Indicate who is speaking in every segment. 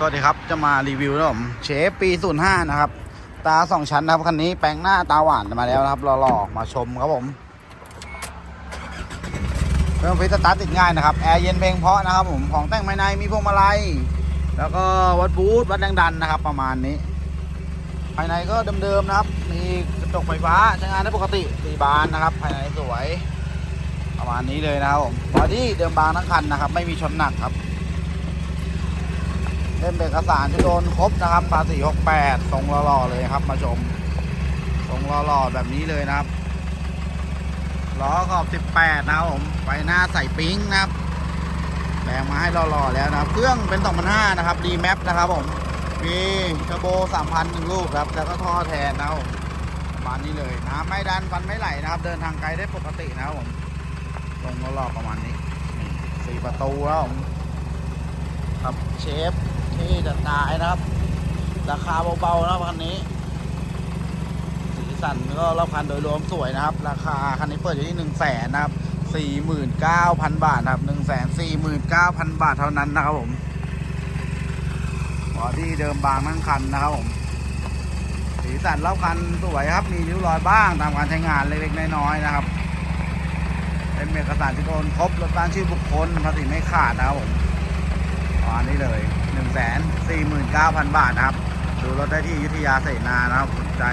Speaker 1: สวัสดีครับ จะมารีวิวนะผมเชฟปี 05 นะครับ ตาสองชั้นนะครับ คันนี้แปลงหน้าตาหวานมาแล้วนะครับหล่อๆมาชมครับผมเครื่องฟิตสตาร์ทติดง่ายนะครับ แอร์เย็นเพลงเพราะนะครับผม ของแต่งภายในมีพวงมาลัย แล้วก็วัดบูทวัดแรงดันนะครับ ประมาณนี้ ภายในก็เดิมๆนะครับ มีกระจกไฟฟ้าใช้งานได้ปกติสีบานนะครับ ภายในสวย ประมาณนี้เลยนะครับผมบอดี้เดิมบางทั้งคันนะครับ ไม่มีชนหนักครับ เล่มเอกสารจะโดนครบนะครับภาษี68ทรงหล่อๆเลยครับ มาชมทรงหล่อๆแบบนี้เลยนะครับล้อขอบ 18 นะครับผมไฟหน้าใส่ปิ๊งนะครับแปลงมาให้หล่อๆแล้วนะครับเครื่องเป็น 2005 นะครับดีแมปนะครับผมมีเทอร์โบ3,000หนึ่งลูกครับ แล้วก็ท่อแทนนะครับประมาณนี้เลยน้ำไม่ดันฟันไม่ไหลนะครับ เดินทางไกลได้ปกตินะครับผมตรงหล่อๆประมาณนี้สี่ประตูแล้วผมครับเชฟ ที่จะตายนะครับ ราคาเบาๆนะครับคันนี้ สีสันก็รอบคันโดยรวมสวยนะครับ ราคาคันนี้เปิดอยู่ที่หนึ่งแสนนะครับสี่หมื่นเก้าพันบาทครับหนึ่งแสนสี่หมื่นเก้าพันบาทเท่านั้นนะครับผมบอดี้เดิมบางทั้งคันนะครับผม สีสันรอบคันสวยครับ มีริ้วรอยบ้างตามการใช้งานเล็กๆน้อยๆนะครับ เป็นเอกสารที่โดนครบรถบ้านชื่อบุคคลภาษีไม่ขาดนะครับผมประมาณนี้เลย 1 4 9 0 0 0 บาทนะครับ ดูรถได้ที่ยุธยาเสนานะครับสนใจ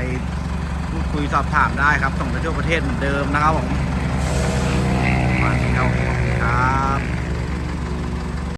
Speaker 1: พูดคุยสอบถามได้ครับ ส่งไปทั่วประเทศเหมือนเดิมนะครับผม